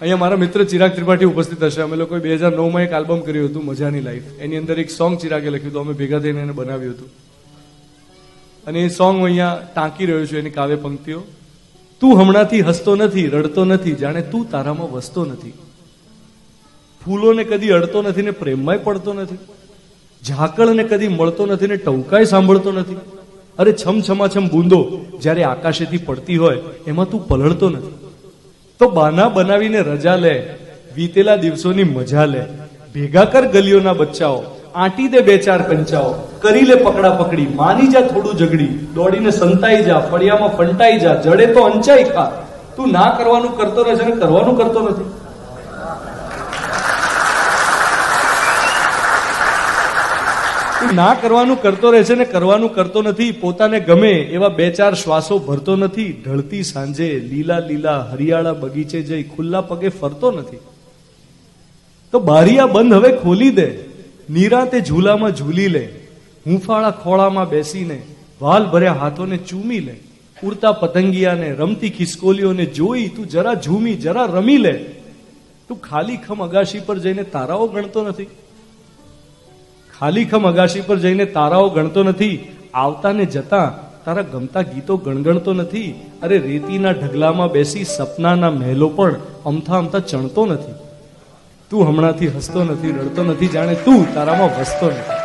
અહીંયા મારા મિત્ર ચિરાગ ત્રિપાઠી ઉપસ્થિત હશે. અમે લોકોએ બે હજાર નવમાં એક આલ્બમ કર્યું હતું, મજાની લાઈફ. એની અંદર એક સોંગ ચિરાગે લખ્યું હતું, અમે ભેગા થઈને એને બનાવ્યું હતું. અને એ સોંગ અહીંયા ટાંકી રહ્યો છું, એની કાવ્ય પંક્તિઓ. તું હમણાંથી હસતો નથી, રડતો નથી, જાણે તું તારામાં વસતો નથી. ફૂલોને કદી અડતો નથી ને પ્રેમમાંય પડતો નથી. ઝાકળને કદી મળતો નથી ને ટવકાય સાંભળતો નથી. અરે છમ છમાછમ બૂંદો જ્યારે આકાશેથી પડતી હોય, એમાં તું પલળતો નથી. તો બાના બનાવીને રજા લે, વીતેલા દિવસોની મજા લે. ભેગા કર ગલીઓના બચ્ચાઓ, આંટી દે બે ચાર કંચાઓ, કરી લે પકડા પકડી, માની જા થોડું ઝઘડી, દોડીને સંતાઈ જા, ફળિયામાં ફંટાઈ જા, જડે તો અંચાઈ ખા. તું ના કરવાનું કરતો રહે છે કરવાનું કરતો નથી. ના કરવાનું કરતો રહે છે ને કરવાનું કરતો નથી, પોતાને ગમે એવા બે ચાર શ્વાસો ભરતો નથી, ઢળતી સાંજે લીલા લીલા હરિયાળા બગીચે જઈ ખુલ્લા પગે ફરતો નથી. તો બારિયા બંધ હવે ખોલી દે, નિરાતે ઝૂલામાં ઝૂલી લે, હુંફાળા ખોળામાં બેસીને વાલ ભર્યા હાથોને ચૂમી લે, ઉડતા પતંગિયાને રમતી ખિસકોલીઓને જોઈ તું જરા ઝૂમી, જરા રમી લે. તું ખાલી ખમ અગાશી પર જઈને તારાઓ ગણતો નથી. ખાલી ખમ અગાશી પર જઈને તારાઓ ગણતો નથી આવતા ને જતા તારા ગમતા ગીતો ગણગણતો નથી, અરે રેતીના ઢગલામાં બેસી સપનાના મહેલો પણ અમથા અમથા ચણતો નથી. તું હમણાંથી હસતો નથી, રડતો નથી, જાણે તું તારામાં વસતો નથી.